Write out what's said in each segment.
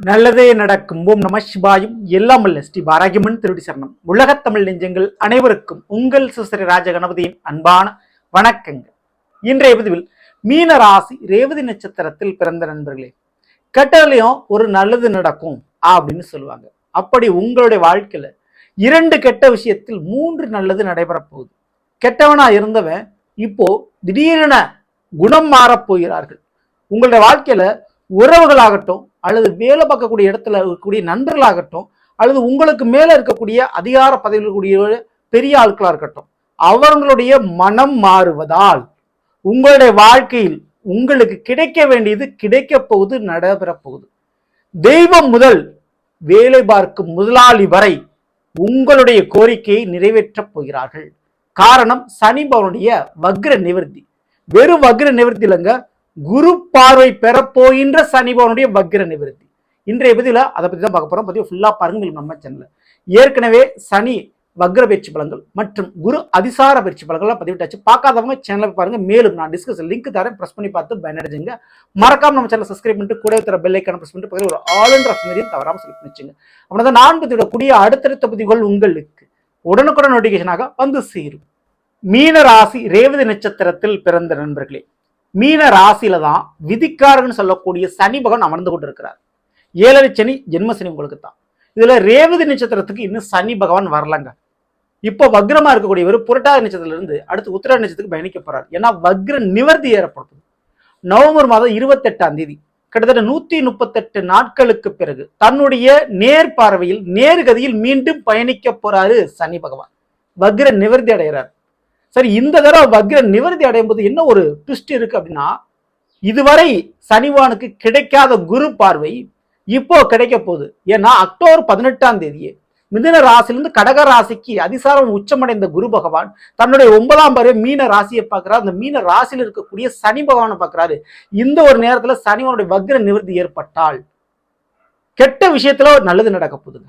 நல்லதே நடக்கும். ஓம் நம சிவாயும். எல்லாம் அல்ல. ஸ்ரீ பாரகிமன் திருடி சரணம். உலகத்தமிழ் நெஞ்சங்கள் அனைவருக்கும் உங்கள் சுசரி ராஜகணபதியின் அன்பான வணக்கங்கள். இன்றைய பதிவில் மீன ராசி ரேவதி நட்சத்திரத்தில் பிறந்த நண்பர்களே கெட்டதுலையும் ஒரு நல்லது நடக்கும் அப்படின்னு சொல்லுவாங்க. அப்படி உங்களுடைய வாழ்க்கையில இரண்டு கெட்ட விஷயத்தில் மூன்று நல்லது நடைபெறப் போகுது கெட்டவனா இருந்தவன் இப்போ திடீரென குணம் மாறப் போகிறார்கள் உங்களுடைய வாழ்க்கையில உறவுகளாகட்டும் அல்லது வேலை பார்க்கக்கூடிய இடத்துல இருக்கக்கூடிய நண்பர்களாகட்டும் அல்லது உங்களுக்கு மேலே இருக்கக்கூடிய அதிகார பதவியில் இருக்கக்கூடிய பெரிய ஆட்களாக இருக்கட்டும் அவர்களுடைய மனம் மாறுவதால் உங்களுடைய வாழ்க்கையில் உங்களுக்கு கிடைக்க வேண்டியது கிடைக்க போகுது நடைபெறப் போகுது. தெய்வம் முதல் வேலை பார்க்கும் முதலாளி வரை உங்களுடைய கோரிக்கையை நிறைவேற்றப் போகிறார்கள். காரணம் சனி பவனுடைய வக்ர நிவர்த்தி. வெறும் வக்ர நிவர்த்தி இல்லைங்க குரு பார்வை பெறப்போகின்ற சனிபவனுடைய வக்ர நிவர்த்தி. இன்றைய பதில அதை பற்றி தான் பார்க்க போகிறோம் பதிவு ஃபுல்லாக பாருங்கள் நம்ம சேனலில் ஏற்கனவே சனி வக்ர பயிற்சி பலன்கள் மற்றும் குரு அதிசார பயிற்சி பலன்கள்லாம் பதிவிட்டாச்சு. பார்க்காதவங்க சேனலை பாருங்கள் மேலும் நான் டிஸ்கஸ் லிங்க் தரேன். பிரஸ் பண்ணி பார்த்து பயனடைஞ்சுங்க. மறக்காம நம்ம சேனல் சப்ஸ்கிரைப் பண்ணிட்டு கூட தர பெல் ஐக்கான பண்ணிட்டு பக்கத்துல ஒரு ஆல் என்ற ஆப்ஷனையும் தவறாம செலக்ட் பண்ணி அப்படின்னா நான்கு நான் பதிவிடக்கூடிய அடுத்தடுத்த பதிவுகள் உங்களுக்கு உடனுக்குடன் நோட்டிஃபிகேஷனாக வந்து சேரும். மீன ராசி ரேவதி நட்சத்திரத்தில் பிறந்த நண்பர்களே மீன ராசியில தான் விதிக்காரன்னு சொல்லக்கூடிய சனி பகவான் அமர்ந்து கொண்டிருக்கிறார். ஏழரை சனி ஜென்ம சனி உங்களுக்கு தான் இதுல ரேவதி நட்சத்திரத்துக்கு இன்னும் சனி பகவான் வரலங்க. இப்போ வக்ரமா இருக்கக்கூடியவர் புரட்டாதி நட்சத்திரத்துல இருந்து அடுத்து உத்திர நட்சத்திரத்துக்கு பயணிக்க போறார். ஏன்னா வக்ர நிவர்த்தி ஏற்படுத்தும். நவம்பர் மாதம் இருபத்தெட்டாம் தேதி கிட்டத்தட்ட நூத்தி முப்பத்தெட்டு நாட்களுக்கு பிறகு தன்னுடைய நேர் பார்வையில் நேர்கதியில் மீண்டும் பயணிக்க போறாரு சனி பகவான். வக்ர நிவர்த்தி அடைகிறார். சரி இந்த தடவை வக்ர நிவர்த்தி அடையும் போது என்ன ஒரு ட்விஸ்ட் இருக்கு அப்படின்னா இதுவரை சனிவானுக்கு கிடைக்காத குரு பார்வை இப்போ கிடைக்க போகுது. ஏன்னா அக்டோபர் பதினெட்டாம் தேதியே மிதுன ராசிலிருந்து கடக ராசிக்கு அதிசாரம் உச்சமடைந்த குரு பகவான் தன்னுடைய ஒன்பதாம் பார்வை மீன ராசியை பார்க்கிறார். அந்த மீன ராசியில் இருக்கக்கூடிய சனி பகவானை பார்க்கிறாரு. இந்த ஒரு நேரத்துல சனிவனுடைய வக்ர நிவர்த்தி ஏற்பட்டால் கெட்ட விஷயத்துல ஒரு நல்லது நடக்க போகுதுங்க.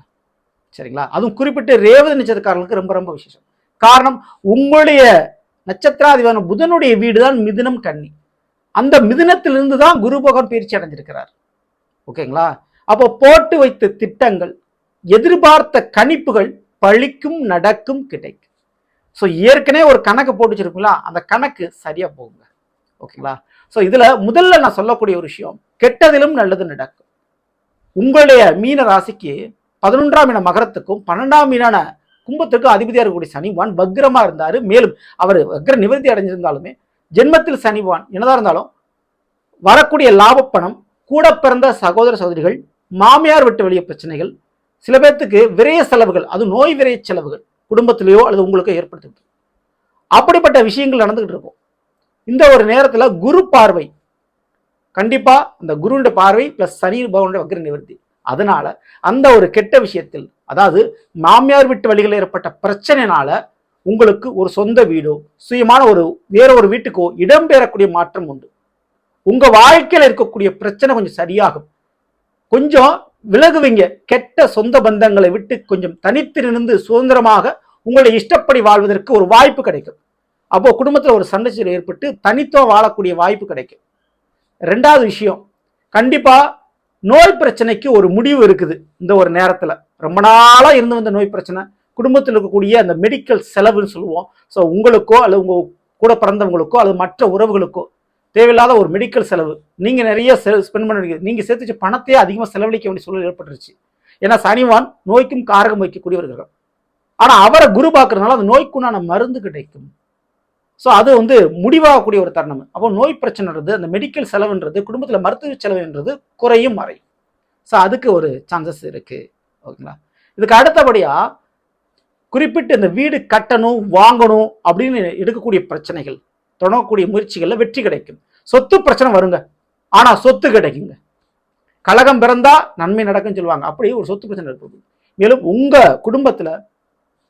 சரிங்களா? அதுவும் குறிப்பிட்டு ரேவதி நிச்சயக்காரர்களுக்கு ரொம்ப ரொம்ப விசேஷம். காரணம் உங்களுடைய நட்சத்திராதிபதியான புதனுடைய வீடு தான் மிதுனம் கன்னி. அந்த மிதுனத்திலிருந்து தான் குரு பகவான் பயிற்சி அடைஞ்சிருக்கிறார். ஓகேங்களா? அப்போ போட்டு வைத்த திட்டங்கள் எதிர்பார்த்த கணிப்புகள் பழிக்கும் நடக்கும் கிடைக்கும். ஸோ ஏற்கனவே ஒரு கணக்கு போட்டு வச்சிருக்குங்களா அந்த கணக்கு சரியாக போகுங்க. ஓகேங்களா? ஸோ இதில் முதல்ல நான் சொல்லக்கூடிய ஒரு விஷயம் கெட்டதிலும் நல்லது நடக்கும். உங்களுடைய மீன ராசிக்கு பதினொன்றாம் இன மகரத்துக்கும் பன்னெண்டாம் மீனான கும்பத்திற்கு அதிபதியாக இருக்கக்கூடிய சனிவான் வக்ரமாக இருந்தார். மேலும் அவர் வக்ர நிவர்த்தி அடைஞ்சிருந்தாலுமே ஜென்மத்தில் சனிவான் என்னதான் இருந்தாலும் வரக்கூடிய லாபப்பணம் கூட பிறந்த சகோதர சகோதரிகள் மாமியார் விட்டு வெளிய பிரச்சனைகள் சில பேர்த்துக்கு விரைய செலவுகள் அது நோய் விரைய செலவுகள் குடும்பத்திலேயோ அல்லது உங்களுக்கோ ஏற்படுத்திட்டு அப்படிப்பட்ட விஷயங்கள் நடந்துகிட்டு இருக்கும். இந்த ஒரு நேரத்தில் குரு பார்வை. கண்டிப்பாக அந்த குருவுடைய பார்வை பிளஸ் சனி பவனுடைய வக்ர நிவர்த்தி. அதனால அந்த ஒரு கெட்ட விஷயத்தில் அதாவது மாமியார் வீட்டு வழிகளில் ஏற்பட்ட பிரச்சனைனால உங்களுக்கு ஒரு சொந்த வீடோ சுயமான ஒரு வேற ஒரு வீட்டுக்கோ இடம்பெறக்கூடிய மாற்றம் உண்டு. உங்க வாழ்க்கையில் இருக்கக்கூடிய பிரச்சனை கொஞ்சம் சரியாகும். கொஞ்சம் விலகுவீங்க. கெட்ட சொந்த பந்தங்களை விட்டு கொஞ்சம் தனித்து நின்று சுதந்திரமாக உங்களை இஷ்டப்படி வாழ்வதற்கு ஒரு வாய்ப்பு கிடைக்கும். அப்போ குடும்பத்தில் ஒரு சண்டை ஏற்பட்டு தனித்துவம் வாழக்கூடிய வாய்ப்பு கிடைக்கும். ரெண்டாவது விஷயம் கண்டிப்பாக நோய் பிரச்சனைக்கு ஒரு முடிவு இருக்குது இந்த ஒரு நேரத்தில். ரொம்ப நாளாக இருந்து வந்த நோய் பிரச்சனை. குடும்பத்தில் இருக்கக்கூடிய அந்த மெடிக்கல் செலவுன்னு சொல்லுவோம். ஸோ உங்களுக்கோ அல்லது உங்கள் கூட பிறந்தவங்களுக்கோ அல்லது மற்ற உறவுகளுக்கோ தேவையில்லாத ஒரு மெடிக்கல் செலவு. நீங்கள் நிறைய ஸ்பெண்ட் பண்ண வேண்டியது. நீங்க சேர்த்து பணத்தையே அதிகமாக செலவழிக்க வேண்டிய சூழல் ஏற்பட்டுருச்சு. ஏன்னா சனிவான் நோய்க்கும் காரகம் வைக்கக்கூடியவர்கள் ஆனால் அவரை குரு பார்க்கறதுனால அந்த நோய்க்குண்டான மருந்து கிடைக்கும். ஸோ அது வந்து முடிவாகக்கூடிய ஒரு தருணம். அப்போ நோய் பிரச்சனைன்றது அந்த மெடிக்கல் செலவுன்றது குடும்பத்தில் மருத்துவ செலவுன்றது குறையும் மறையும் ஸோ அதுக்கு ஒரு சான்சஸ் இருக்குது ஓகேங்களா? இதுக்கு அடுத்தபடியாக குறிப்பிட்டு இந்த வீடு கட்டணும் வாங்கணும் அப்படின்னு எடுக்கக்கூடிய பிரச்சனைகள் தொடங்கக்கூடிய முயற்சிகளில் வெற்றி கிடைக்கும். சொத்து பிரச்சனை வருங்க. ஆனால் சொத்து கிடைக்குங்க. கழகம் பிறந்தா நன்மை நடக்கும்னு சொல்லுவாங்க. அப்படி ஒரு சொத்து பிரச்சனை இருக்குது மேலும் உங்கள் குடும்பத்தில்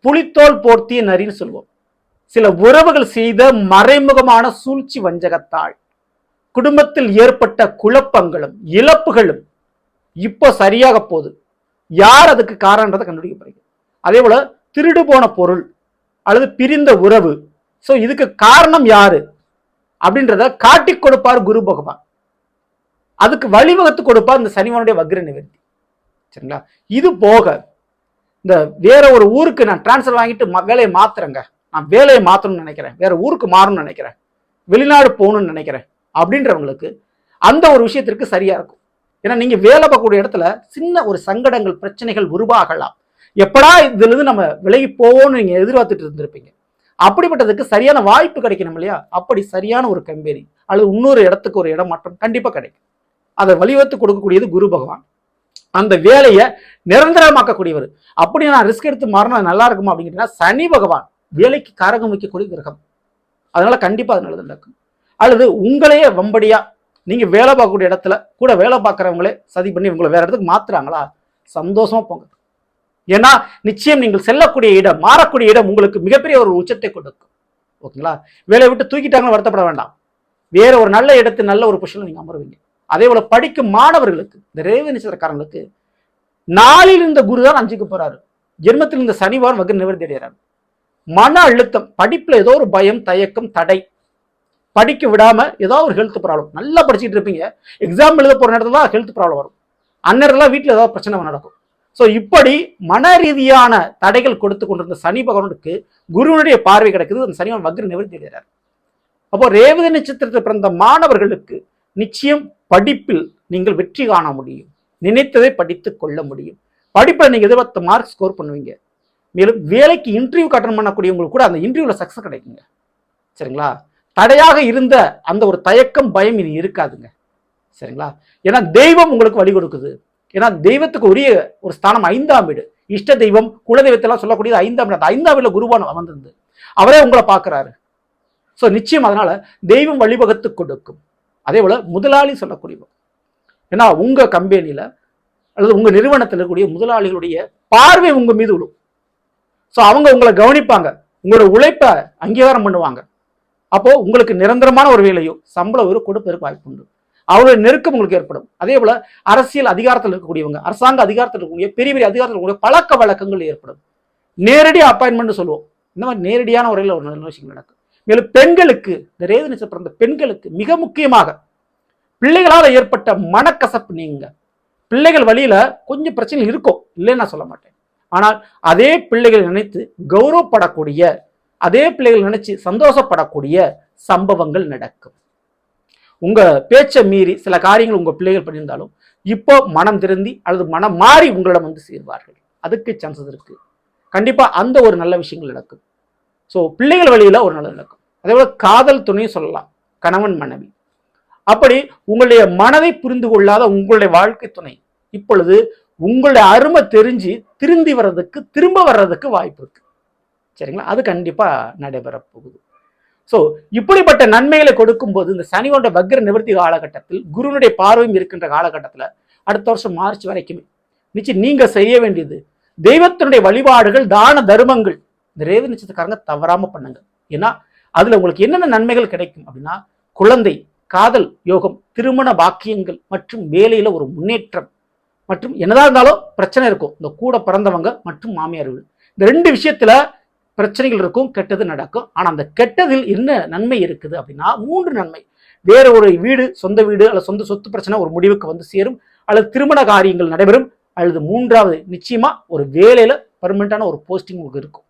புலித்தோல் போர்த்திய நரின்னு சொல்லுவோம். சில உறவுகள் செய்த மறைமுகமான சூழ்ச்சி வஞ்சகத்தால் குடும்பத்தில் ஏற்பட்ட குழப்பங்களும் இழப்புகளும் இப்போ சரியாக போகுது. யார் அதுக்கு காரணன்றதை கண்டுபிடிக்கப்படுகிறது. அதே போல திருடு போன பொருள் அல்லது பிரிந்த உறவு. ஸோ இதுக்கு காரணம் யாரு? அப்படின்றத காட்டி கொடுப்பார் குரு பகவான். அதுக்கு வழிவகுத்து கொடுப்பார் இந்த சனிவனுடைய வக்ர நிவர்த்தி சரிங்களா? இது போக இந்த வேற ஒரு ஊருக்கு நான் டிரான்ஸ்ஃபர் வாங்கிட்டு வேலையை மாத்துறேங்க. நான் வேலையை மாத்தணும்னு நினைக்கிறேன். வேற ஊருக்கு மாறணும்னு நினைக்கிறேன். வெளிநாடு போகணும்னு நினைக்கிறேன். அப்படின்றவங்களுக்கு அந்த ஒரு விஷயத்திற்கு சரியா இருக்கும். ஏன்னா நீங்க வேலை பார்க்கக்கூடிய இடத்துல சின்ன ஒரு சங்கடங்கள் பிரச்சனைகள் உருவாகலாம். எப்படா இதுல இருந்து நம்ம விலகி போவோம்னு நீங்கள் எதிர்பார்த்துட்டு இருந்திருப்பீங்க. அப்படிப்பட்டதுக்கு சரியான வாய்ப்பு கிடைக்கணும் இல்லையா? அப்படி சரியான ஒரு கம்பெனி அல்லது இன்னொரு இடத்துக்கு ஒரு இடம் மாற்றம் கண்டிப்பா கிடைக்கும். அதை வழிவகுத்து கொடுக்கக்கூடியது குரு பகவான். அந்த வேலையை நிரந்தரமாக்கக்கூடியவர். அப்படி நான் ரிஸ்க் எடுத்து மாறினா நல்லா இருக்குமா அப்படிங்கிறீங்கன்னா சனி பகவான். வேலைக்கு காரகம் வைக்கக்கூடிய கிரகம். அதனால கண்டிப்பாக அது நல்லது நடக்கும். அல்லது உங்களையே வம்படியாக நீங்கள் வேலை பார்க்கக்கூடிய இடத்துல கூட வேலை பார்க்குறவங்களே சதி பண்ணி உங்களை வேற இடத்துக்கு மாத்துறாங்களா? சந்தோஷமா போங்க. ஏன்னா நிச்சயம் நீங்கள் செல்லக்கூடிய இடம் மாறக்கூடிய இடம் உங்களுக்கு மிகப்பெரிய ஒரு உச்சத்தை கொடுக்கும் ஓகேங்களா? வேலையை விட்டு தூக்கிட்டாங்கன்னு வருத்தப்பட வேண்டாம். வேற ஒரு நல்ல இடத்து நல்ல ஒரு பொசிஷன்ல நீங்கள் அமருவீங்க. அதே போல படிக்கும் மாணவர்களுக்கு இந்த ரேவதி நட்சத்திரக்காரங்களுக்கு நாளில் இருந்த குரு தான் அஞ்சுக்கு போறாரு. ஜென்மத்தில் இருந்த சனிவாரம் வகு நிவர்த்தி அடைகிறார். மன அழுத்தம் படிப்பில் ஏதோ ஒரு பயம் தயக்கம் தடை. படிக்க விடாமல் ஏதோ ஒரு ஹெல்த் ப்ராப்ளம் நல்லா படிச்சுட்டு இருப்பீங்க. எக்ஸாம் எழுத போகிற நேரத்துல தான் ஹெல்த் ப்ராப்ளம் வரும். அந்நேரம்லாம் வீட்டில் ஏதாவது பிரச்சனை நடக்கும். ஸோ இப்படி மன ரீதியான தடைகள் கொடுத்து கொண்டிருந்த சனி பகவானுக்கு குருவனுடைய பார்வை கிடைக்குது. அந்த சனிவன் வக்ர நிவர்த்தி அடைகிறார். அப்போ ரேவதி நட்சத்திரத்தில் பிறந்த மாணவர்களுக்கு நிச்சயம் படிப்பில் நீங்கள் வெற்றி காண முடியும். நினைத்ததை படித்து கொள்ள முடியும். படிப்பில் நீங்கள் எதிர்பார்த்த மார்க் ஸ்கோர் பண்ணுவீங்க. மேலும் வேலைக்கு இன்டர்வியூ அட்டன் பண்ணக்கூடியவங்களுக்கு கூட அந்த இன்டர்வியூல சக்ஸஸ் கிடைக்குங்க. சரிங்களா? தடையாக இருந்த அந்த ஒரு தயக்கம் பயம் இனி இருக்காதுங்க. சரிங்களா? ஏன்னா தெய்வம் உங்களுக்கு வழி கொடுக்குது. ஏன்னா தெய்வத்துக்கு உரிய ஒரு ஸ்தானம் ஐந்தாம் வீடு. இஷ்ட தெய்வம் குலதெய்வத்தெல்லாம் சொல்லக்கூடியது ஐந்தாம் வீடு. அந்த ஐந்தாம் வீடுல குருவான அமர்ந்திருந்து அவரே உங்களை பார்க்குறாரு. ஸோ நிச்சயம் அதனால தெய்வம் வழிவகுத்து கொடுக்கும். அதே போல் முதலாளி சொல்லக்கூடியவர். ஏன்னா உங்கள் கம்பெனியில் அல்லது உங்கள் நிறுவனத்தில் இருக்கக்கூடிய முதலாளிகளுடைய பார்வை உங்கள் மீது விழும் ஸோ அவங்க உங்களை கவனிப்பாங்க. உங்களோட உழைப்பை அங்கீகாரம் பண்ணுவாங்க. அப்போ உங்களுக்கு நிரந்தரமான ஒரு வேலையோ சம்பள ஒரு கொடுப்பதற்கு வாய்ப்பு உண்டு. அவருடைய நெருக்கம் உங்களுக்கு ஏற்படும். அதே போல அரசியல் அதிகாரத்தில் இருக்கக்கூடியவங்க அரசாங்க அதிகாரத்தில் இருக்கக்கூடிய பெரிய பெரிய அதிகாரத்தில் இருக்கக்கூடிய பழக்க வழக்கங்கள் ஏற்படும். நேரடி அப்பாயின்மெண்ட் சொல்லுவோம். இந்த மாதிரி நேரடியான முறையில் ஒரு நல்ல விஷயங்கள் நடக்கும். மேலும் பெண்களுக்கு இந்த ரேது பிறந்த பெண்களுக்கு மிக முக்கியமாக பிள்ளைகளால் ஏற்பட்ட மனக்கசப்பு நீங்க பிள்ளைகள் வழியில கொஞ்சம் பிரச்சனை இருக்கும். இல்லைன்னு நான் சொல்ல மாட்டேன். ஆனால் அதே பிள்ளைகள் நினைத்து கௌரவப்படக்கூடிய அதே பிள்ளைகள் நினைச்சு சந்தோஷப்படக்கூடிய சம்பவங்கள் நடக்கும். உங்க பேச்சை மீறி சில காரியங்கள் உங்க பிள்ளைகள் பண்ணியிருந்தாலும் இப்போ மனம் திருந்தி அல்லது மனம் மாறி உங்களிடம் வந்து சேர்வார்கள். அதுக்கு சான்சஸ் இருக்கு. கண்டிப்பா அந்த ஒரு நல்ல விஷயங்கள் நடக்கும். ஸோ பிள்ளைகள் வழியில ஒரு நல்லது நடக்கும். அதே போல காதல் துணையும் சொல்லலாம். கணவன் மனைவி. அப்படி உங்களுடைய மனதை புரிந்து கொள்ளாத உங்களுடைய வாழ்க்கை துணை. இப்பொழுது உங்களுடைய அருமை தெரிஞ்சு திருந்தி வர்றதுக்கு திரும்ப வர்றதுக்கு வாய்ப்பு இருக்கு. சரிங்களா? அது கண்டிப்பா நடைபெற போகுது. ஸோ இப்படிப்பட்ட நன்மைகளை கொடுக்கும்போது இந்த சனியோட வக்ர நிவர்த்தி காலகட்டத்தில் குருனுடைய பார்வையும் இருக்கின்ற காலகட்டத்தில் அடுத்த வருஷம் மார்ச் வரைக்குமே நிச்சயம் நீங்கள் செய்ய வேண்டியது தெய்வத்தினுடைய வழிபாடுகள் தான தர்மங்கள் இந்த ரேவதி நட்சத்திரக்காரங்க தவறாமல் பண்ணுங்க. ஏன்னா அதில் உங்களுக்கு என்னென்ன நன்மைகள் கிடைக்கும் அப்படின்னா குழந்தை காதல் யோகம் திருமண பாக்கியங்கள் மற்றும் வேலையில் ஒரு முன்னேற்றம் மற்றும் என்னதான் இருந்தாலும் பிரச்சனை இருக்கும். இந்த கூட பிறந்தவங்க மற்றும் மாமியார் வீடு இந்த ரெண்டு விஷயத்துல பிரச்சனைகள் இருக்கும் கெட்டது நடக்கும். ஆனால் அந்த கெட்டதில் என்ன நன்மை இருக்குது அப்படின்னா மூன்று நன்மை. வேற ஒரு வீடு சொந்த வீடு அல்லது சொந்த சொத்து பிரச்சனை ஒரு முடிவுக்கு வந்து சேரும். அல்லது திருமண காரியங்கள் நடைபெறும். அல்லது மூன்றாவது நிச்சயமா ஒரு வேலையில பர்மனண்டான ஒரு போஸ்டிங் உங்களுக்கு இருக்கும்.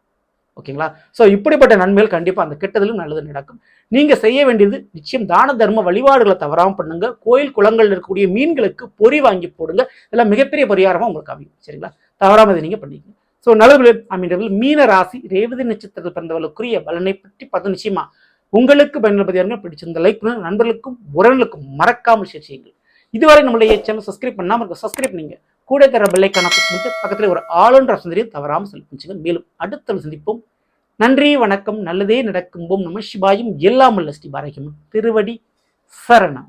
ஓகேங்களா? ஸோ இப்படிப்பட்ட நன்மைகள் கண்டிப்பாக அந்த கெட்டதிலும் நல்லது நடக்கும். நீங்கள் செய்ய வேண்டியது நிச்சயம் தான தர்ம வழிபாடுகளை தவறாமல் பண்ணுங்க. கோயில் குளங்கள்ல இருக்கக்கூடிய மீன்களுக்கு பொறி வாங்கி போடுங்க. இதெல்லாம் மிகப்பெரிய பரிகாரமாக உங்களுக்கு அமையும். சரிங்களா? தவறாமல் இதை நீங்கள் பண்ணிக்கங்க. ஸோ நலவில் அமைந்தவர்கள் மீன ராசி ரேவதி நட்சத்திரத்தில் பிறந்தவர்களுக்குரிய பலனை பற்றி பார்த்து நிச்சயமா உங்களுக்கு பயனுள்ள பிடிச்சிருந்த லைக் பண்ணுங்க. நண்பர்களுக்கும் உறவுகளுக்கும் மறக்காமல் ஷேர் செய்யுங்கள். இதுவரை நம்மளுடைய சேனல் சப்ஸ்கிரைப் பண்ணாமல் இருக்க சப்ஸ்கிரைப் நீங்கள் கூட தர பிள்ளைக்கான பக்கத்தில் ஒரு ஆளுன்ற சந்தரியும் தவறாமல் செலுத்திச்சுங்க மேலும் அடுத்த சந்திப்போம். நன்றி வணக்கம் நல்லதே நடக்கும் ஓம் நம சிவாயும் எல்லாம் உள்ள ஸ்ரீ பாரகியம்மன் திருவடி சரணம்.